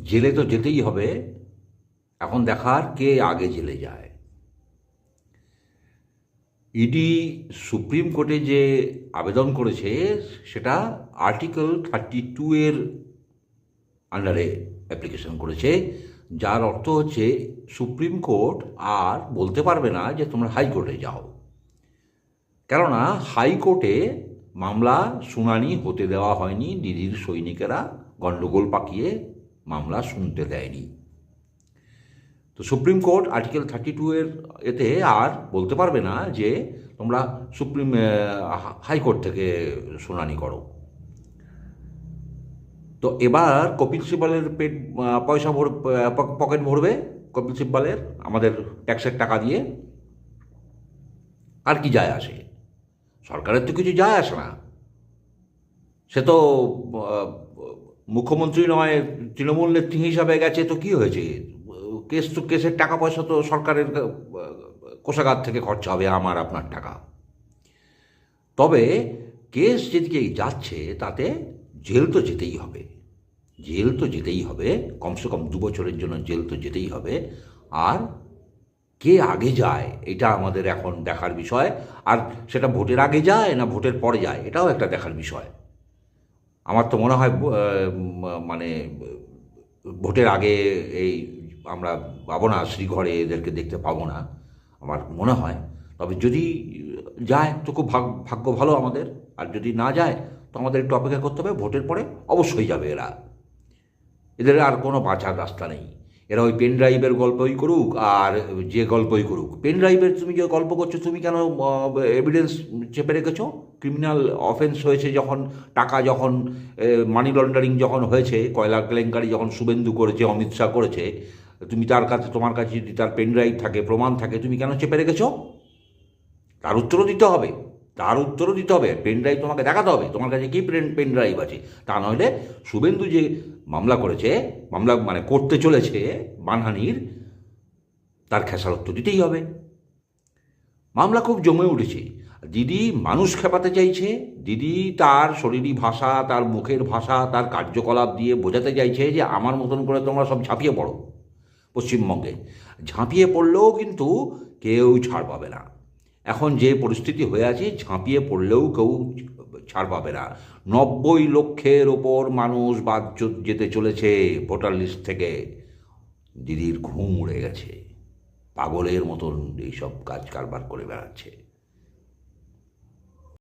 জেলে তো যেতেই হবে। এখন দেখার কে আগে জেলে যায়। ইডি সুপ্রিম কোর্টে যে আবেদন করেছে, সেটা আর্টিকেল থার্টি টু এর আন্ডারে অ্যাপ্লিকেশন করেছে। যার অর্থ হচ্ছে, সুপ্রিম কোর্ট আর বলতে পারবে না যে তোমরা হাইকোর্টে যাও। কেননা, হাইকোর্টে মামলা শুনানি হতে দেওয়া হয়নি। দিদির সৈনিকেরা গণ্ডগোল পাকিয়ে মামলা শুনতে দেয়নি। তো supreme court article thirty two এর এতে আর বলতে পারবে না যে তোমরা সুপ্রিম হাইকোর্ট থেকে শুনানি করো। তো এবার কপিল সিব্বলের পেট পয়সা ভর পকেট ভরবে কপিল সিব্বলের, আমাদের ট্যাক্সের টাকা দিয়ে। আর কি যায় আসে? সরকারের তো কিছু যায় আসে না। সে তো মুখ্যমন্ত্রী নয়, তৃণমূল নেত্রী হিসাবে গেছে, তো কি হয়েছে? কেস তো কেসের টাকা পয়সা তো সরকারের কোষাগার থেকে খরচা হবে, আমার আপনার টাকা। তবে কেস যেদিকে যাচ্ছে, তাতে জেল তো যেতেই হবে। জেল তো যেতেই হবে, কমসে কম দু বছরের জন্য জেল তো যেতেই হবে। আর কে আগে যায়, এটা আমাদের এখন দেখার বিষয়। আর সেটা ভোটের আগে যায় না ভোটের পরে যায়, এটাও একটা দেখার বিষয়। আমার তো মনে হয় মানে ভোটের আগে এই আমরা পাবো না, শ্রীঘরে এদেরকে দেখতে পাবো না, আমার মনে হয়। তবে যদি যায়, তো খুব ভাগ, ভাগ্য ভালো আমাদের। আর যদি না যায়, তো আমাদের একটু অপেক্ষা করতে হবে, ভোটের পরে অবশ্যই যাবে এরা। এদের আর কোনো বাঁচার রাস্তা নেই। এরা ওই পেন ড্রাইভের গল্পই করুক আর যে গল্পই করুক। পেন ড্রাইভের তুমি যে গল্প করছ, তুমি কেন এভিডেন্স চেপে রেখেছো? ক্রিমিনাল অফেন্স হয়েছে যখন, টাকা যখন মানি লন্ডারিং যখন হয়েছে, কয়লা কেলেঙ্কারি যখন শুভেন্দু করেছে, অমিত শাহ করেছে, তুমি তার কাছে, তোমার কাছে যদি তার পেন ড্রাইভ থাকে, প্রমাণ থাকে, তুমি কেন চেপে রেখেছো? তার উত্তরও দিতে হবে। তার উত্তরও দিতে হবে পেন ড্রাইভ তোমাকে দেখাতে হবে, তোমার কাছে কি পেন পেন ড্রাইভ আছে? তা নইলে শুভেন্দু যে মামলা করেছে, মামলা মানে করতে চলেছে মানহানির, তার খেসারত তো দিতেই হবে। মামলা খুব জমে উঠেছে। দিদি মানুষ খেপাতে চাইছে, দিদি তার শরীরী ভাষা, তার মুখের ভাষা, তার কার্যকলাপ দিয়ে বোঝাতে চাইছে যে আমার মতন করে তোমরা সব ঝাঁপিয়ে পড়ো পশ্চিমবঙ্গে। ঝাঁপিয়ে পড়লেও কিন্তু কেউ ছাড় পাবে না। এখন যে পরিস্থিতি হয়ে আছে, ঝাঁপিয়ে পড়লেও কেউ ছাড় পাবে না। নব্বই লক্ষের ওপর মানুষ বাদ যেতে চলেছে ভোটার লিস্ট থেকে। দিদির ঘুম উড়ে গেছে। পাগলের মতন এইসব কাজ কারবার করে বেড়াচ্ছে।